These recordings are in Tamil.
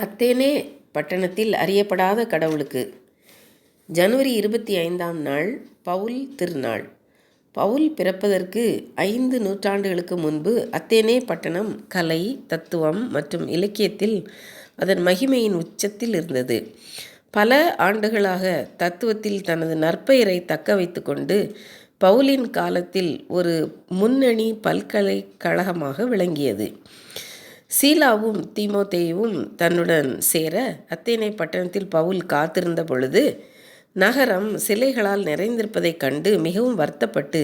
அத்தேனே பட்டணத்தில் அறியப்படாத கடவுளுக்கு. ஜனவரி இருபத்தி ஐந்தாம் நாள் பவுல் திருநாள். பவுல் பிறப்பதற்கு ஐந்து நூற்றாண்டுகளுக்கு முன்பு அத்தேனே பட்டணம் கலை தத்துவம் மற்றும் இலக்கியத்தில் அதன் மகிமையின் உச்சத்தில் இருந்தது. பல ஆண்டுகளாக தத்துவத்தில் தனது நற்பெயரை தக்க வைத்து கொண்டு பவுலின் காலத்தில் ஒரு முன்னணி பல்கலைக்கழகமாக விளங்கியது. சீலாவும் தீமோத்தேயுவும் தன்னுடன் சேர அத்தேனை பட்டணத்தில் பவுல் காத்திருந்த பொழுது நகரம் சிலைகளால் நிறைந்திருப்பதைக் கண்டு மிகவும் வருத்தப்பட்டு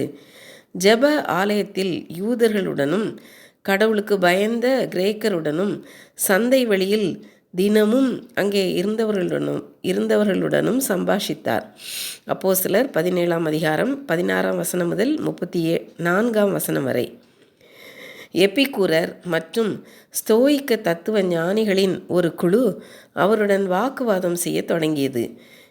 ஜெப ஆலயத்தில் யூதர்களுடனும் கடவுளுக்கு பயந்த கிரேக்கருடனும் சந்தை வழியில் தினமும் அங்கே இருந்தவர்களுடனும் இருந்தவர்களுடனும் சம்பாஷித்தார். அப்போ சிலர் பதினேழாம் அதிகாரம் பதினாறாம் வசனம் முதல் முப்பத்தி ஏ நான்காம் வசனம் வரை. எபிக்கூரர் மற்றும் ஸ்தோயிக்க தத்துவ ஞானிகளின் ஒரு குழு அவருடன் வாக்குவாதம் செய்ய தொடங்கியது.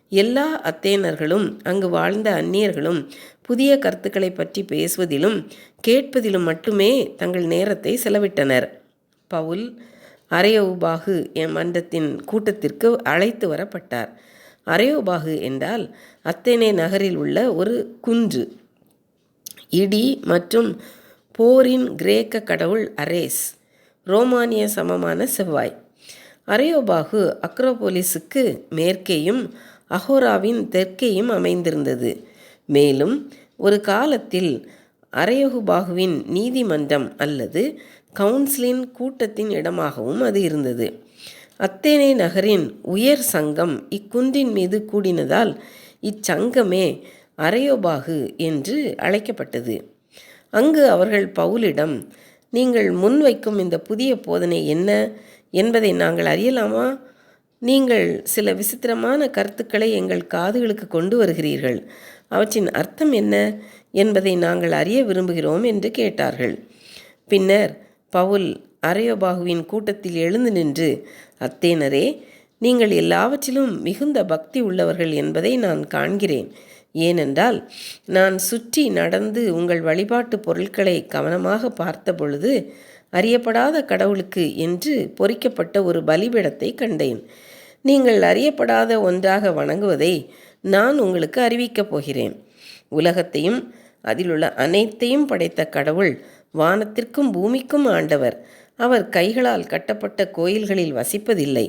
எல்லா அத்தேனர்களும் அங்கு வாழ்ந்த அந்நியர்களும் புதிய கருத்துக்களை பற்றி பேசுவதிலும் கேட்பதிலும் மட்டுமே தங்கள் நேரத்தை செலவிட்டனர். பவுல் அரையோபாகு என் மன்றத்தின் கூட்டத்திற்கு அழைத்து வரப்பட்டார். அரையோபாகு என்றால் அத்தேனே நகரில் உள்ள ஒரு குன்று இடி மற்றும் போரின் கிரேக்க கடவுள் அரேஸ் ரோமானிய சமமான செவ்வாய். அரையோபாகு அக்ரோபோலிஸுக்கு மேற்கேயும் அஹோராவின் தெற்கேயும் அமைந்திருந்தது. மேலும் ஒரு காலத்தில் அரையோகுபாகுவின் நீதிமன்றம் அல்லது கவுன்சிலின் கூட்டத்தின் இடமாகவும் அது இருந்தது. அத்தேனே நகரின் உயர் சங்கம் இக்குன்றின் மீது கூடினதால் இச்சங்கமே அரையோபாகு என்று அழைக்கப்பட்டது. அங்கு அவர்கள் பவுலிடம் நீங்கள் முன்வைக்கும் இந்த புதிய போதனை என்ன? என்பதை நாங்கள் அறியலாமா? நீங்கள் சில விசித்திரமான கருத்துக்களை எங்கள் காதுகளுக்கு கொண்டு வருகிறீர்கள். அவற்றின் அர்த்தம் என்ன? என்பதை நாங்கள் அறிய விரும்புகிறோம் என்று கேட்டார்கள். பின்னர் பவுல் அரையோபாகுவின் கூட்டத்தில் எழுந்து நின்று அத்தேனரே நீங்கள் எல்லாவற்றிலும் மிகுந்த பக்தி உள்ளவர்கள் என்பதை நான் காண்கிறேன். ஏனென்றால் நான் சுற்றி நடந்து உங்கள் வழிபாட்டு பொருட்களை கவனமாக பார்த்த பொழுது அறியப்படாத கடவுளுக்கு என்று பொறிக்கப்பட்ட ஒரு பலிபிடத்தை கண்டேன். நீங்கள் அறியப்படாத ஒன்றாக வணங்குவதை நான் உங்களுக்கு அறிவிக்கப் போகிறேன். உலகத்தையும் அதிலுள்ள அனைத்தையும் படைத்த கடவுள் வானத்திற்கும் பூமிக்கும் ஆண்டவர். அவர் கைகளால் கட்டப்பட்ட கோயில்களில் வசிப்பதில்லை.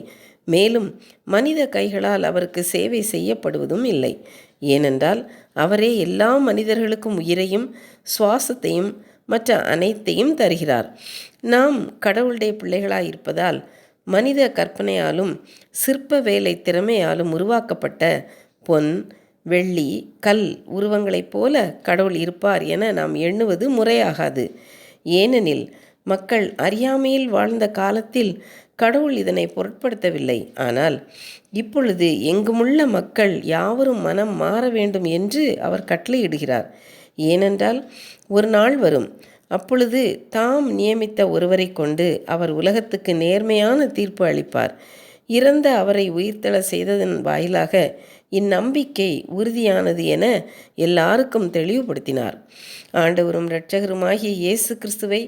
மேலும் மனித கைகளால் அவருக்கு சேவை செய்யப்படுவதும் இல்லை. ஏனென்றால் அவரே எல்லா மனிதர்களுக்கும் உயிரையும் சுவாசத்தையும் மற்ற அனைத்தையும் தருகிறார். நாம் கடவுளுடைய பிள்ளைகளாக இருப்பதால் மனித கற்பனையாலும் சிற்ப வேலை திறமையாலும் உருவாக்கப்பட்ட பொன் வெள்ளி கல் உருவங்களைப் போல கடவுள் இருப்பார் என நாம் எண்ணுவது முறையாகாது. ஏனெனில் மக்கள் அறியாமையில் வாழ்ந்த காலத்தில் கடவுள் இதனை பொருட்படுத்தவில்லை. ஆனால் இப்பொழுது எங்குமுள்ள மக்கள் யாவரும் மனம் மாற வேண்டும் என்று அவர் கட்டளையிடுகிறார். ஏனென்றால் ஒரு நாள் வரும். அப்பொழுது தாம் நியமித்த ஒருவரை கொண்டு அவர் உலகத்துக்கு நேர்மையான தீர்ப்பு அளிப்பார். இறந்த அவரை உயிர்த்தெழ செய்ததன் வாயிலாக இந்நம்பிக்கை உறுதியானது என எல்லாருக்கும் தெளிவுபடுத்தினார். ஆண்டவரும் இரட்சகருமாகிய இயேசு கிறிஸ்துவை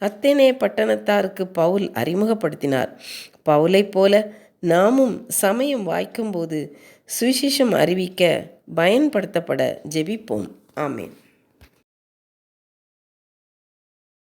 அத்தேனே பட்டணத்தாருக்கு பவுல் அறிமுகப்படுத்தினார். பவுலைப் போல நாமும் சமயம் வாய்க்கும்போது சுவிசேஷம் அறிவிக்க பயன்படுத்தப்பட ஜெபிப்போம். ஆமேன்.